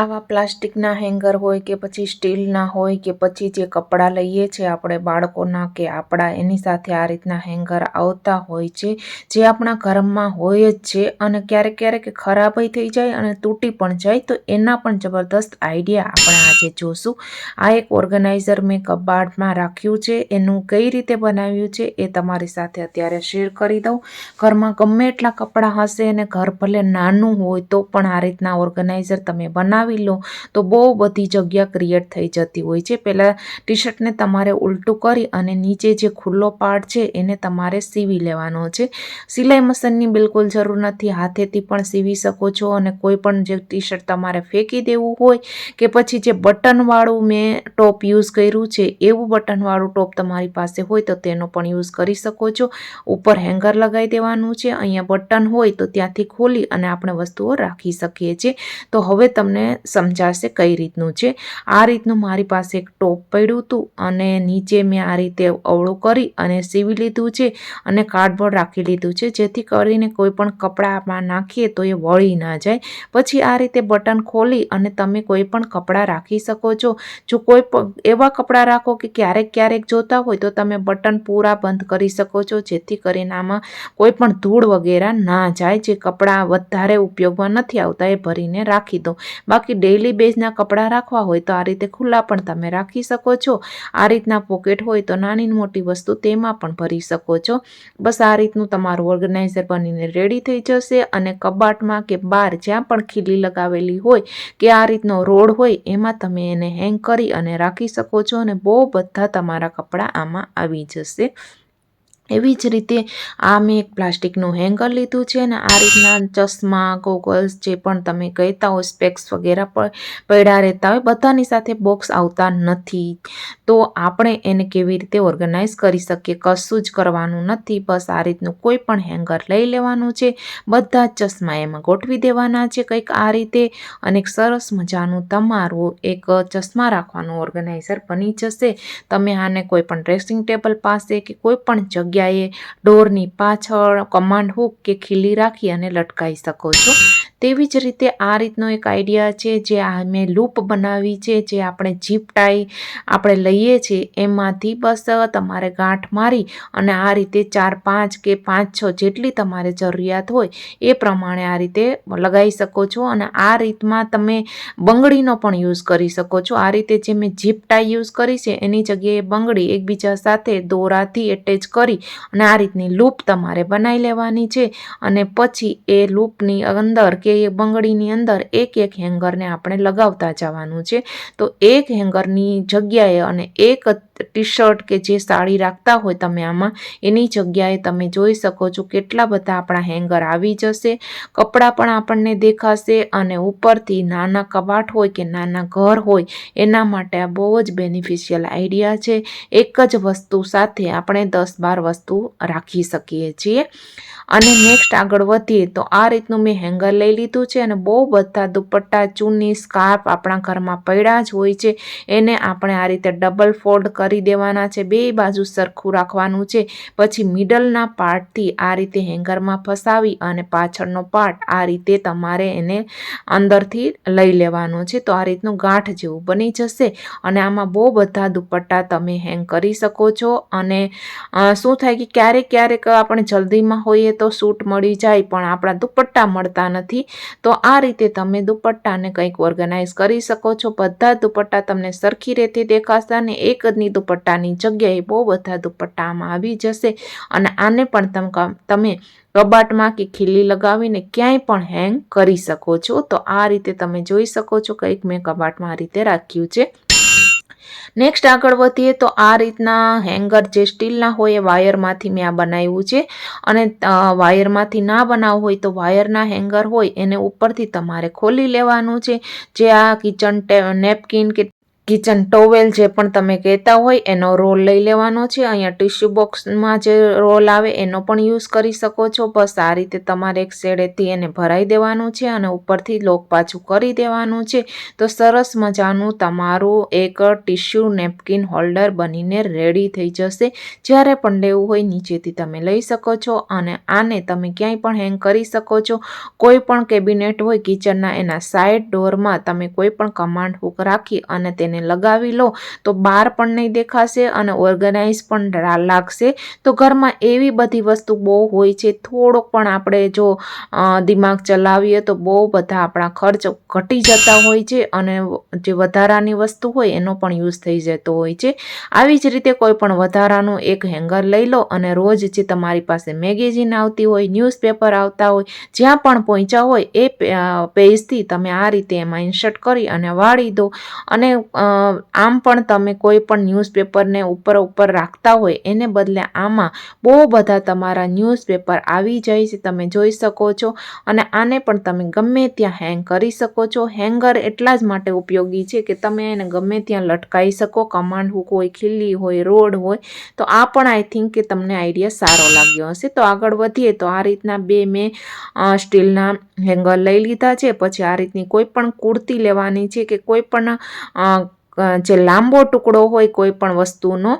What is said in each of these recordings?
આવા પ્લાસ્ટિકના હેંગર હોય કે પછી સ્ટીલના હોય કે પછી જે કપડાં લઈએ છીએ આપણે બાળકોના કે આપણા એની સાથે આ રીતના હેંગર આવતા હોય છે, જે આપણા ઘરમાં હોય જ છે અને ક્યારેક ક્યારેક ખરાબય થઈ જાય અને તૂટી પણ જાય, તો એના પણ જબરદસ્ત આઈડિયા આપણે આજે જોશું. આ એક ઓર્ગેનાઇઝર મેં કબાટમાં રાખ્યું છે, એનું કઈ રીતે બનાવ્યું છે એ તમારી સાથે અત્યારે શેર કરી દઉં. ઘરમાં ગમે એટલા કપડાં હશે અને ઘર ભલે નાનું હોય તો પણ આ રીતના ઓર્ગેનાઇઝર તમે બનાવી લો, તો બહુ બધી જગ્યા ક્રિએટ થઈ જતી હોય છે. પહેલાં ટી શર્ટને તમારે ઉલટું કરી અને નીચે જે ખુલ્લો પાર્ટ છે, એને તમારે સીવી લેવાનો છે. સિલાઈ મશીનની બિલકુલ જરૂર નથી. હાથેથી પણ સીવી શકો છો અને કોઈ પણ જે ટી શર્ટ તમારે ફેંકી દેવું હોય કે પછી જે બટનવાળું મેં ટોપ યુઝ કર્યું છે, એવું બટનવાળું ટોપ તમારી પાસે હોય તો તેનો પણ યુઝ કરી શકો છો. ઉપર હેંગર લગાવી દેવાનું છે. અહીંયા બટન હોય તો ત્યાંથી ખોલી અને આપણે વસ્તુઓ રાખી શકીએ છીએ. તો હવે તમને સમજાશે કઈ રીતનું છે. આ રીતનું મારી પાસે એક ટોપ પડ્યું હતું અને નીચે મેં આ રીતે અવળું કરી અને સીવી લીધું છે અને કાર્ડબોર્ડ રાખી લીધું છે. જેથી કરીને કોઈ પણ કપડામાં નાખીએ તો એ વળી ના જાય. પછી આ રીતે બટન ખોલી અને તમે કોઈ પણ કપડાં રાખી શકો છો. જો કોઈ એવા કપડાં રાખો કે ક્યારેક ક્યારેક જોતા હોય તો તમે બટન પૂરા બંધ કરી શકો છો. જેથી કરીને આમાં કોઈ પણ ધૂળ વગેરે ના જાય. જે કપડાં વધારે ઉપયોગમાં નથી આવતા એ ભરીને રાખી દો. બાકી ડેઈલી બેઝના કપડાં રાખવા હોય તો આ રીતે ખુલ્લા પણ તમે રાખી શકો છો. આ રીતના પોકેટ હોય તો નાની મોટી વસ્તુ તેમાં પણ ભરી શકો છો. બસ આ રીતનું તમારું ઓર્ગેનાઇઝર બનીને રેડી થઈ જશે અને કબાટમાં કે બહાર જ્યાં પણ ખીલી લગાવેલી હોય કે આ રીતનો રોડ હોય એમાં તમે એને હેંગ કરી અને રાખી શકો છો અને બહુ બધા તમારા કપડાં આમાં આવી જશે. એવી જ રીતે આ મેં એક પ્લાસ્ટિકનું હેંગર લીધું છે અને આ રીતના ચશ્મા, ગોગલ્સ જે પણ તમે કહેતા હોય, સ્પેક્સ વગેરે પણ પડ્યા રહેતા હોય, બધાની સાથે બોક્સ આવતા નથી. તો આપણે એને કેવી રીતે ઓર્ગેનાઇઝ કરી શકીએ? કશું જ કરવાનું નથી. બસ આ રીતનું કોઈ પણ હેંગર લઈ લેવાનું છે. બધા જ ચશ્મા એમાં ગોઠવી દેવાના છે કંઈક આ રીતે. અને સરસ મજાનું તમારું એક ચશ્મા રાખવાનું ઓર્ગેનાઇઝર બની જશે. તમે આને કોઈ પણ ડ્રેસિંગ ટેબલ પાસે કે કોઈ પણ જગ્યા જગ્યાએ ડોરની પાછળ કમાન્ડ હુક કે ખીલી રાખી અને લટકાવી શકો છો. તેવી જ રીતે આ રીતનો એક આઈડિયા છે જે આ મેં લૂપ બનાવી છે, જે આપણે જીપ ટાઈ આપણે લઈએ છીએ. એમાંથી બસ તમારે ગાંઠ મારી અને આ રીતે ચાર, પાંચ કે પાંચ, છ જેટલી તમારે જરૂરિયાત હોય એ પ્રમાણે આ રીતે લગાવી શકો છો અને આ રીતમાં તમે બંગડીનો પણ યુઝ કરી શકો છો. આ રીતે જે મેં જીપ ટાઈ યુઝ કરી છે, એની જગ્યાએ બંગડી એકબીજા સાથે દોરાથી એટેચ કરી અને આ રીતની લૂપ તમારે બનાવી લેવાની છે અને પછી એ લૂપની અંદર કે એ બંગડીની અંદર એક એક હેંગરને આપણે લગાવતા જવાનું છે. તો એક હેંગરની જગ્યાએ અને એક ટી શર્ટ કે જે સાડી રાખતા હોય તમે આમાં, એની જગ્યાએ તમે જોઈ શકો છો કેટલા બધા આપણા હેંગર આવી જશે. કપડાં પણ આપણને દેખાશે અને ઉપરથી નાના કબાટ હોય કે નાના ઘર હોય, એના માટે આ બહુ જ બેનિફિશિયલ આઈડિયા છે. એક જ વસ્તુ સાથે આપણે દસ બાર વસ્તુ રાખી શકીએ છીએ. અને નેક્સ્ટ આગળ વધીએ તો આ રીતનું મેં હેંગર લઈ લીધું છે અને બહુ બધા દુપટ્ટા, ચૂની, સ્કાર્ફ આપણા ઘરમાં પડ્યા જ હોય છે. એને આપણે આ રીતે ડબલ ફોલ્ડ કરી દેવાના છે. બે બાજુ સરખું રાખવાનું છે. પછી મિડલના પાર્ટથી આ રીતે હેંગરમાં ફસાવી અને પાછળનો પાર્ટ આ રીતે તમારે એને અંદરથી લઈ લેવાનો છે. તો આ રીતનું ગાંઠ જેવું બની જશે અને આમાં બહુ બધા દુપટ્ટા તમે હેંગ કરી શકો છો. અને શું થાય કે ક્યારેક ક્યારેક આપણે જલ્દીમાં હોઈએ તો સૂટ મળી જાય પણ આપણા દુપટ્ટા મળતા નથી. તો આ રીતે તમે દુપટ્ટાને કંઈક ઓર્ગેનાઇઝ કરી શકો છો. બધા દુપટ્ટા તમને સરખી રીતે દેખાશે અને એક જ દુપટ્ટાની જગ્યાએ બહુ બધા દુપટ્ટામાં આવી જશે અને આને પણ તમે કબાટમાં કે ખીલી લગાવીને ક્યાંય પણ હેંગ કરી શકો છો. તો આ રીતે તમે જોઈ શકો છો કંઈક મેં કબાટમાં આ રીતે રાખ્યું છે. નેક્સ્ટ આગળ વધીએ તો આ રીતના હેંગર જે સ્ટીલના હોય એ વાયરમાંથી મેં આ બનાવ્યું છે. અને વાયરમાંથી ના બનાવવું હોય તો વાયરના હેંગર હોય એને ઉપરથી તમારે ખોલી લેવાનું છે. જે આ કિચન નેપકિન કે કિચન ટોવેલ જે પણ તમે કહેતા હોય, એનો રોલ લઈ લેવાનો છે. અહીંયા ટિશ્યુ બોક્સમાં જે રોલ આવે, એનો પણ યુઝ કરી શકો છો. બસ આ રીતે તમારે એક શેડેથી એને ભરાઈ દેવાનું છે અને ઉપરથી લોક પાછું કરી દેવાનું છે. તો સરસ મજાનું તમારું એક ટિશ્યુ નેપકિન હોલ્ડર બનીને રેડી થઈ જશે. જ્યારે પણ લેવું હોય, નીચેથી તમે લઈ શકો છો અને આને તમે ક્યાંય પણ હેંગ કરી શકો છો. કોઈ પણ કેબિનેટ હોય કિચનના એના સાઈડ ડોરમાં તમે કોઈ પણ કમાન્ડ હુક રાખી અને તેને લગાવી લો, તો બહાર પણ નહીં દેખાશે અને ઓર્ગેનાઇઝ પણ લાગશે. તો ઘરમાં એવી બધી વસ્તુ બહુ હોય છે, થોડોક પણ આપણે જો દિમાગ ચલાવીએ તો બહુ બધા આપણા ખર્ચ ઘટી જતા હોય છે અને જે વધારાની વસ્તુ હોય એનો પણ યુઝ થઈ જતો હોય છે. આવી જ રીતે કોઈ પણ વધારાનું એક હેંગર લઈ લો અને રોજ જે તમારી પાસે મેગેઝિન આવતી હોય ન્યૂઝપેપર આવતા હોય, જ્યાં પણ પહોંચ્યા હોય એ પેજથી તમે આ રીતે એમાં ઇન્સર્ટ કરી અને વાળી દો. અને આમ પણ તમે કોઈ પણ ન્યૂઝપેપરને ઉપર ઉપર રાખતા હોય, એને બદલે આમાં બહુ બધા તમારા ન્યૂઝપેપર આવી જાય છે, તમે જોઈ શકો છો. અને આને પણ તમે ગમે ત્યાં હેંગ કરી શકો છો. હેંગર એટલા જ માટે ઉપયોગી છે કે તમે એને ગમે ત્યાં લટકાવી શકો. કમાન્ડ હુક હોય ખીલી હોય, રોડ હોય, તો આ પણ આઈ થિંક કે તમને આઈડિયા સારો લાગ્યો હશે. તો આગળ વધીએ તો આ રીતના બે મેં સ્ટીલના હેંગર લઈ લીધા છે. પછી આ રીતની કોઈ પણ કુર્તી લેવાની છે કે કોઈ પણ જે લાંબો ટુકડો હોય કોઈ પણ વસ્તુનો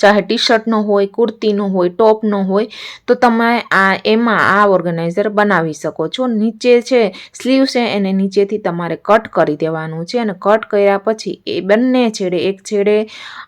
ચાહે ટી શર્ટનો હોય કુર્તીનો હોય ટોપનો હોય, તો તમે આ એમાં આ ઓર્ગેનાઇઝર બનાવી શકો છો. નીચે છે સ્લીવ છે, એને નીચેથી તમારે કટ કરી દેવાનું છે અને કટ કર્યા પછી એ બંને છેડે, એક છેડે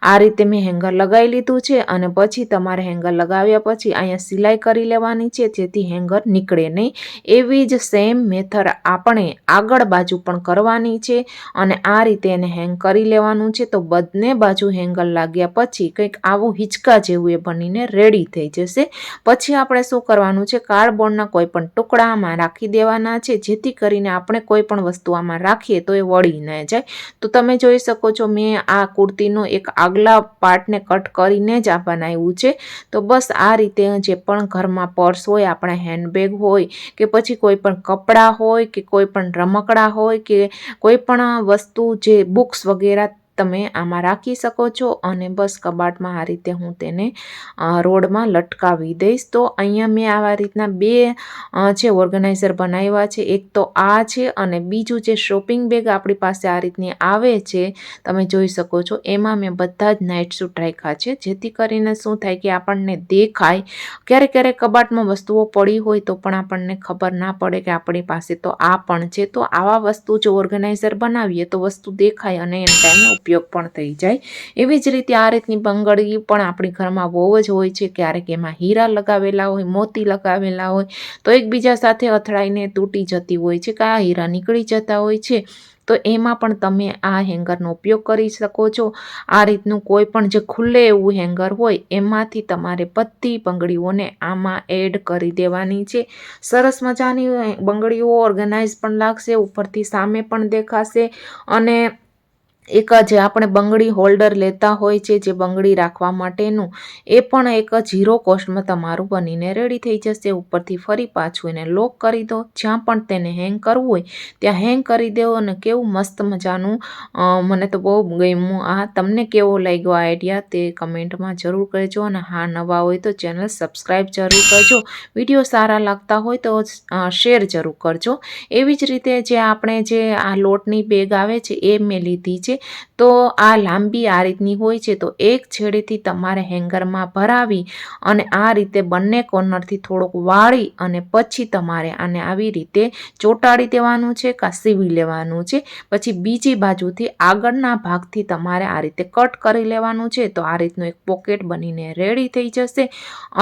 આ રીતે મેં હેંગર લગાવી લીધું છે અને પછી તમારે હેંગર લગાવ્યા પછી અહીંયા સિલાઈ કરી લેવાની છે, જેથી હેંગર નીકળે નહીં. એવી જ સેમ મેથડ આપણે આગળ બાજુ પણ કરવાની છે અને આ રીતે એને હેંગ કરી લેવાનું છે. તો બંને બાજુ હેંગર લાગ્યા પછી કંઈક આવું આવું હિંચકા જેવું એ બનીને રેડી થઈ જશે. પછી આપણે શું કરવાનું છે? કાર્ડબોર્ડના કોઈ પણ ટુકડામાં રાખી દેવાના છે. જેથી કરીને આપણે કોઈ પણ વસ્તુ આમાં રાખીએ તો એ વળી ન જાય. તો તમે જોઈ શકો છો, મેં આ કુર્તીનો એક આગલા પાર્ટને કટ કરીને જ આ બનાવ્યું છે. તો બસ આ રીતે જે પણ ઘરમાં પર્સ હોય, આપણા હેન્ડબેગ હોય, કે પછી કોઈ પણ કપડાં હોય, કે કોઈ પણ રમકડા હોય, કે કોઈ પણ વસ્તુ જે બુક્સ વગેરે તમે આમાં રાખી શકો છો અને બસ કબાટમાં આ રીતે હું તેને રોડમાં લટકાવી દઈશ. તો અહીંયા મેં આવા રીતના બે છે ઓર્ગેનાઇઝર બનાવ્યા છે, એક તો આ છે અને બીજું જે શોપિંગ બેગ આપણી પાસે આ રીતની આવે છે, તમે જોઈ શકો છો, એમાં મેં બધા જ નાઇટ સૂટ રાખ્યા છે. જેથી કરીને શું થાય કે આપણને દેખાય, ક્યારેક ક્યારેક કબાટમાં વસ્તુઓ પડી હોય તો પણ આપણને ખબર ના પડે કે આપણી પાસે તો આ પણ છે. તો આવા વસ્તુ જો ઓર્ગેનાઇઝર બનાવીએ તો વસ્તુ દેખાય અને એમ ટાઈમે ઉપયોગ પણ થઈ જાય. એવી જ રીતે આ રીતની બંગડી પણ આપણી ઘરમાં બહુ જ હોય છે. ક્યારેક એમાં હીરા લગાવેલા હોય, મોતી લગાવેલા હોય, તો એકબીજા સાથે અથડાઈને તૂટી જતી હોય છે કે આ હીરા નીકળી જતા હોય છે. તો એમાં પણ તમે આ હેંગરનો ઉપયોગ કરી શકો છો. આ રીતનું કોઈ પણ જે ખુલ્લે એવું હેંગર હોય, એમાંથી તમારે બધી બંગડીઓને આમાં એડ કરી દેવાની છે. સરસ મજાની બંગડીઓ ઓર્ગેનાઇઝ પણ લાગશે, ઉપરથી સામે પણ દેખાશે અને એક જે આપણે બંગડી હોલ્ડર લેતા હોય છે, જે બંગડી રાખવા માટેનું, એ પણ એક ઝીરો કોસ્ટમાં તમારું બનીને રેડી થઈ જશે. ઉપરથી ફરી પાછું એને લોક કરી દો. જ્યાં પણ તેને હેંગ કરવું હોય, ત્યાં હેંગ કરી દો અને કેવું મસ્ત મજાનું મને તો બહુ ગમ્યું. આ તમને કેવો લાગ્યો આઈડિયા તે કમેન્ટમાં જરૂર કરજો અને હા, નવા હોય તો ચેનલ સબસ્ક્રાઈબ જરૂર કરજો. વીડિયો સારા લાગતા હોય તો શેર જરૂર કરજો. એવી જ રીતે જે આપણે જે આ લોટની બેગ આવે છે, એ મેં લીધી છે. છે, તો આ લાંબી આ રીતની હોય છે, તો એક છેડેથી તમારે હેંગરમાં ભરાવી અને આ રીતે બંને કોર્નરથી થોડોક વાળી અને પછી તમારે આને આવી રીતે ચોંટાડી દેવાનું છે કાં સીવી લેવાનું છે, પછી બીજી બાજુથી આગળના ભાગથી તમારે આ રીતે કટ કરી લેવાનું છે, તો આ રીતનું એક પોકેટ બનીને રેડી થઈ જશે.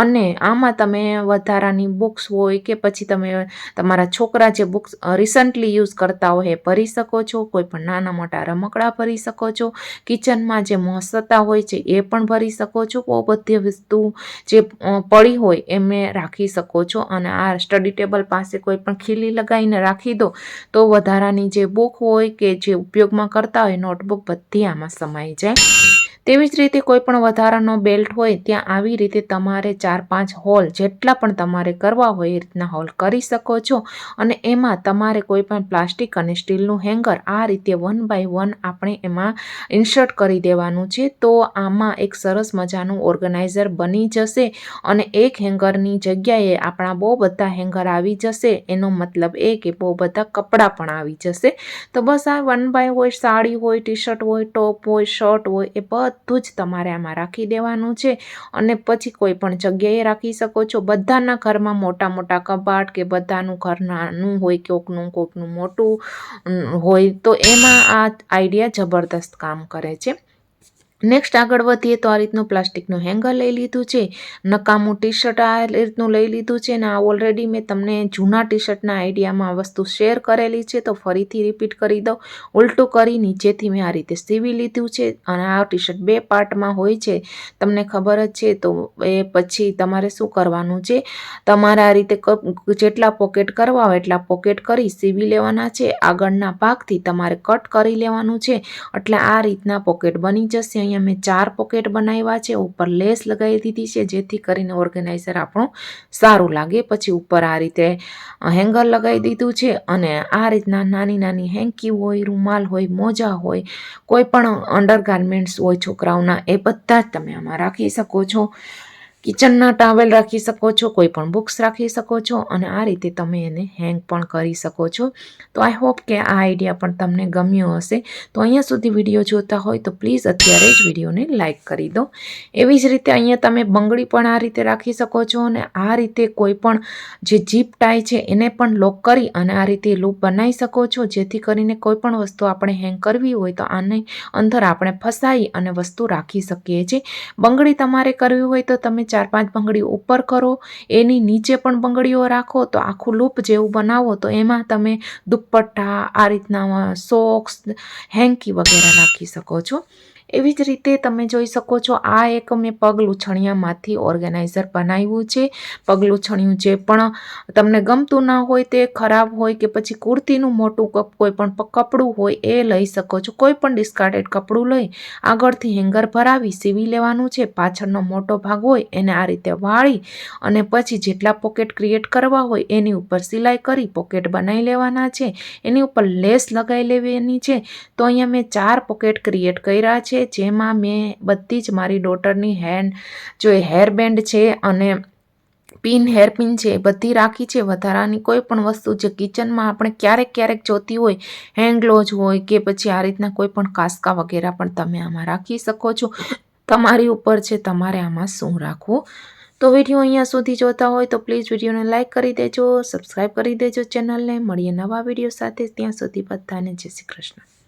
અને આમાં તમે વધારાની બુક્સ હોય કે પછી તમે તમારા છોકરા જે બુક્સ રિસન્ટલી યુઝ કરતા હોય એ ભરી શકો છો, કોઈ પણ નાના મોટા રમકડા ભરી શકો છો. કિચનમાં જે મોસતા હોય છે એ પણ ભરી શકો છો. બહુ બધી વસ્તુ જે પડી હોય એ મેં રાખી શકો છો. અને આ સ્ટડી ટેબલ પાસે કોઈ પણ ખીલી લગાવીને રાખી દો તો વધારાની જે બુક હોય કે જે ઉપયોગમાં કરતા હોય, નોટબુક બધી આમાં સમાઈ જાય. તેવી જ રીતે કોઈ પણ વધારાનો બેલ્ટ હોય, ત્યાં આવી રીતે તમારે ચાર પાંચ હોલ જેટલા પણ તમારે કરવા હોય એ રીતના હોલ કરી શકો છો. અને એમાં તમારે કોઈ પણ પ્લાસ્ટિક અને સ્ટીલનું હેંગર આ રીતે વન બાય વન આપણે એમાં ઇન્સર્ટ કરી દેવાનું છે. તો આમાં એક સરસ મજાનું ઓર્ગેનાઇઝર બની જશે અને એક હેંગરની જગ્યાએ આપણા બહુ બધા હેંગર આવી જશે. એનો મતલબ એ કે બહુ બધા કપડાં પણ આવી જશે. તો બસ આ વન બાય હોય, સાડી હોય ટી શર્ટ હોય, ટોપ હોય, શર્ટ હોય, એ બધું જ તમારે આમાં રાખી દેવાનું છે. અને પછી કોઈ પણ જગ્યાએ રાખી શકો છો. બધાના ઘરમાં મોટા મોટા કબાટ કે બધાનું ઘર નાનું હોય, કોકનું કોકનું મોટું હોય તો એમાં આ આઈડિયા જબરદસ્ત કામ કરે છે. નેક્સ્ટ આગળ વધીએ તો આ રીતનું પ્લાસ્ટિકનું હેંગર લઈ લીધું છે. નકામું ટી શર્ટ આ રીતનું લઈ લીધું છે ને આ ઓલરેડી મેં તમને જૂના ટી શર્ટના આઈડિયામાં વસ્તુ શેર કરેલી છે. તો ફરીથી રિપીટ કરી દઉં. ઉલટું કરી નીચેથી મેં આ રીતે સીવી લીધું છે અને આ ટી શર્ટ બે પાર્ટમાં હોય છે. તમને ખબર જ છે તો એ પછી તમારે શું કરવાનું છે? તમારે આ રીતે જેટલા પોકેટ કરવા હોય એટલા પોકેટ કરી સીવી લેવાના છે. આગળના ભાગથી તમારે કટ કરી લેવાનું છે. એટલે આ રીતના પોકેટ બની જશે અહીંયા મેં ચાર પોકેટ બનાવ્યા છે. ઉપર લેસ લગાવી દીધી છે, જેથી કરીને ઓર્ગેનાઇઝર આપણું સારું લાગે. પછી ઉપર આ રીતે હેંગર લગાવી દીધું છે અને આ રીતના નાની નાની હેન્કી હોય, રૂમાલ હોય, મોજા હોય, કોઈ પણ અંડરગાર્મેન્ટ્સ હોય, છોકરાઓના, એ બધા જ તમે આમાં રાખી શકો છો. કિચનના ટાવેલ રાખી શકો છો, કોઈ પણ બુક્સ રાખી શકો છો અને આ રીતે તમે એને હેંગ પણ કરી શકો છો. તો આઈ હોપ કે આ આઈડિયા પણ તમને ગમ્યો હશે. તો અહીંયા સુધી વીડિયો જોતા હોય તો પ્લીઝ અત્યારે જ વિડીયોને લાઇક કરી દો. એવી જ રીતે અહીંયા તમે બંગડી પણ આ રીતે રાખી શકો છો અને આ રીતે કોઈ પણ જે જીપ ટાઈ છે એને પણ લોક કરી અને આ રીતે લૂપ બનાવી શકો છો. જેથી કરીને કોઈ પણ વસ્તુ આપણે હેંગ કરવી હોય તો આને અંદર આપણે ફસાઈ અને વસ્તુ રાખી શકીએ છીએ. બંગડી તમારે કરવી હોય તો તમે ચાર પાંચ બંગડીઓ ઉપર કરો, એની નીચે પણ બંગડીઓ રાખો, તો આખું લૂપ જેવું બનાવો, તો એમાં તમે દુપટ્ટા, આ રીતના સોક્સ, હેન્કી વગેરે રાખી શકો છો. એવી જ રીતે તમે જોઈ શકો છો, આ એક મેં પગ લૂછણિયામાંથી ઓર્ગેનાઇઝર બનાવ્યું છે. પગ લૂછણિયું જે પણ તમને ગમતું ના હોય તે ખરાબ હોય કે પછી કુર્તીનું મોટું કપ કોઈ પણ કપડું હોય એ લઈ શકો છો. કોઈ પણ ડિસ્કાર્ડેડ કપડું લઈ આગળથી હેંગર ભરાવી સીવી લેવાનું છે. પાછળનો મોટો ભાગ હોય એને આ રીતે વાળી અને પછી જેટલા પોકેટ ક્રિએટ કરવા હોય એની ઉપર સિલાઈ કરી પોકેટ બનાવી લેવાના છે. એની ઉપર લેસ લગાવી લેવાની છે. તો અહીંયા મેં ચાર પોકેટ ક્રિએટ કર્યા છે. જેમાં મેં બધી જ મારી ડોટરની હેન્ડ જો હેરબેન્ડ છે અને પિન હેરપિન છે એ બધી રાખી છે. વધારાની કોઈ પણ વસ્તુ જે કિચનમાં આપણે ક્યારેક ક્યારેક જોતી હોય હેન્ડ હોય કે પછી આ રીતના કોઈ પણ કાસ્કા વગેરે પણ તમે આમાં રાખી શકો છો. તમારી ઉપર છે, તમારે આમાં શું રાખવું? તો વીડિયો અહીંયા સુધી જોતા હોય તો પ્લીઝ વિડીયોને લાઇક કરી દેજો સબસ્ક્રાઈબ કરી દેજો ચેનલને મળીએ નવા વીડિયો સાથે. ત્યાં સુધી બધાને જય શ્રી કૃષ્ણ.